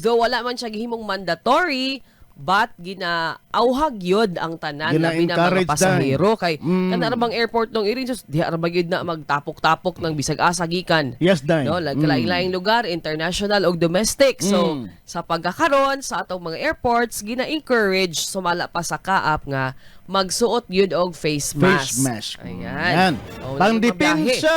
Though wala man siya gihimong mandatory, but ginaauhag yun ang tanan na mga pasahero kay Mm. kana bang airport nung irin just di ara ba gyud na magtapok-tapok ng bisag asa gikan Yes, Day. no like laing lugar international o domestic so Mm. sa pagkakaron sa atong mga airports gina-encourage sumala pa sa kaap nga magsuot yun og face mask Face mask. ayan Yan. O, Pang depensa,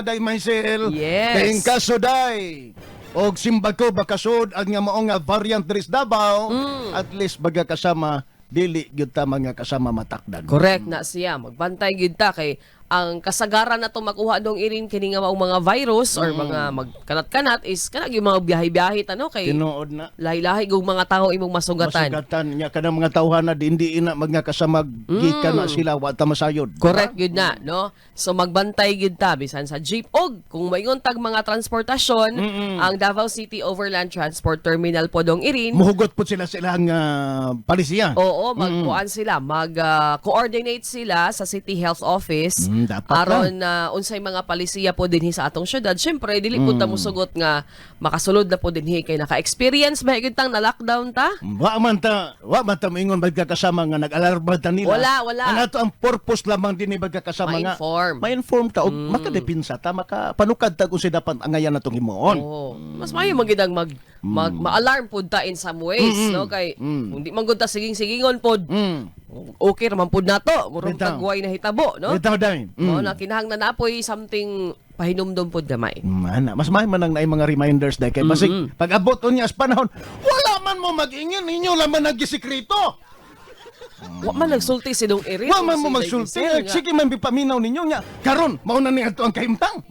Day Maisel. Yes. Kayong kaso, Day. Og simbag ko bakasod ang nga mao nga variant dris Davao, Mm. at least baga kasama dili gyud ta mga kasama matakdan. Correct na siya. Magbantay gyud ta kay ang kasagaran na to makuha dong irin kini nga mga virus or Mm. mga magkanat-kanat is kanang yung mga biyahe-biyahe tano kay Tinuod na. lahi-lahi gug mga tao imong masugatan. Masugatan niya kanang mga tawhan na di hindi ina mga kasama gikan na sila wa ta masayod. Mm. Correct gyud na, no? So magbantay gyud ta bisan sa jeep og kung mayon tag mga transportasyon, ang Davao City Overland Transport Terminal po dong irin. Muhugot po sila silang uh, palisiya. Oo, magkuan sila, mag-coordinate sila sa City Health Office Mm, dapat aron na unsay mga palisiya po dinhi sa atong syudad. Syempre, dili po Mm. ta musugot nga makasulod na po dinhi kay naka-experience ba gyud tang na lockdown ta? Wa man ta, wa man ta moingon magkakasama nga nag-alarma ta nila. Wala, wala. Ang ato ang purpose lamang din ni magkakasama nga. Ma-inform. Mm. Ma-inform ta og makadepinsa ta, makapanukad ta kung dapat angayan natong himuon. Oo. Mas maayo magidang mag mag ma-alarm pud ta in some ways, no? Kay Mm. kung di man gud ta siging-sigingon pod. Mm. Okay raman pud nato, murong Bitaw. tagway na hitabo, no? Bitaw day. No, Mm. na kinahanglan na napoy something pahinumdom pod gamay. Mana, mas may man ang naay mga reminders day kay basig pag abot unya sa panahon, wala man mo mag-ingin ninyo laman nagisikrito. Wa man nagsulti si Dong Erin. Wa man mo magsulti. Sige man bipaminaw ninyo nya. Karon mao na ni adto ang kahimtang.